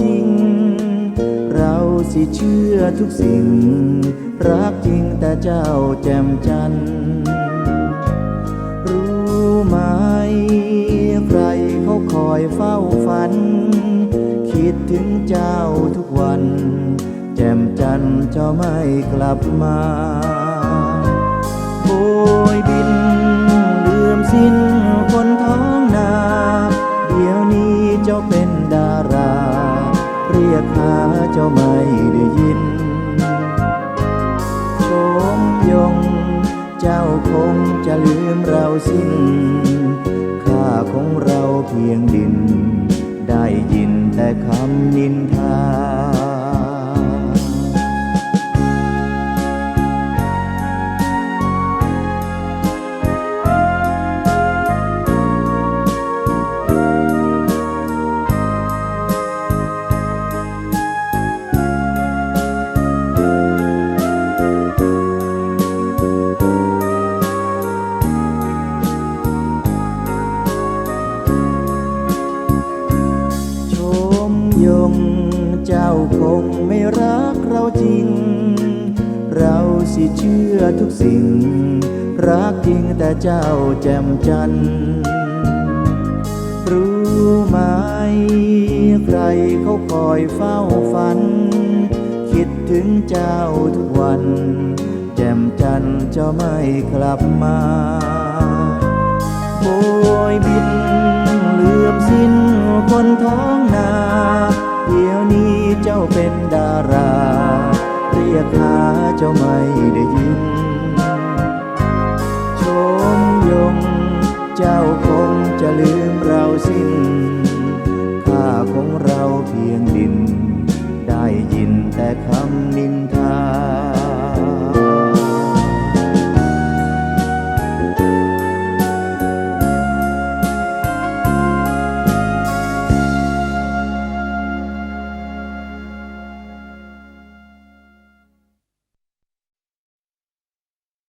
จริง เราสิเชื่อทุกสิ่ง รักจริงแต่เจ้าแจ่มจันทร์รู้ไหม ใครเขาคอยเฝ้าฝัน คิดถึงเจ้าทุกวัน แจ่มจันทร์เจ้าไม่กลับมาาคงจะลืมเราสิ้น ค่าของเราเพียงดิน ได้ยินแต่คำนินทา คงไม่รักเราจริง เราสิเชื่อทุกสิ่ง รักจริงแต่เจ้าแจ่มจันทร์รู้ไหม ใครเขาคอยเฝ้าฝัน คิดถึงเจ้าทุกวัน แจ่มจันทร์จ้าไม่กลับมาโบยบินเลือบสิ้นคนท้อ เจ้าไม่ได้ยิน ชมยง เจ้าคงจะลืมเราสิ้น ค่าของเราเพียงดิน ได้ยินแต่คำนินท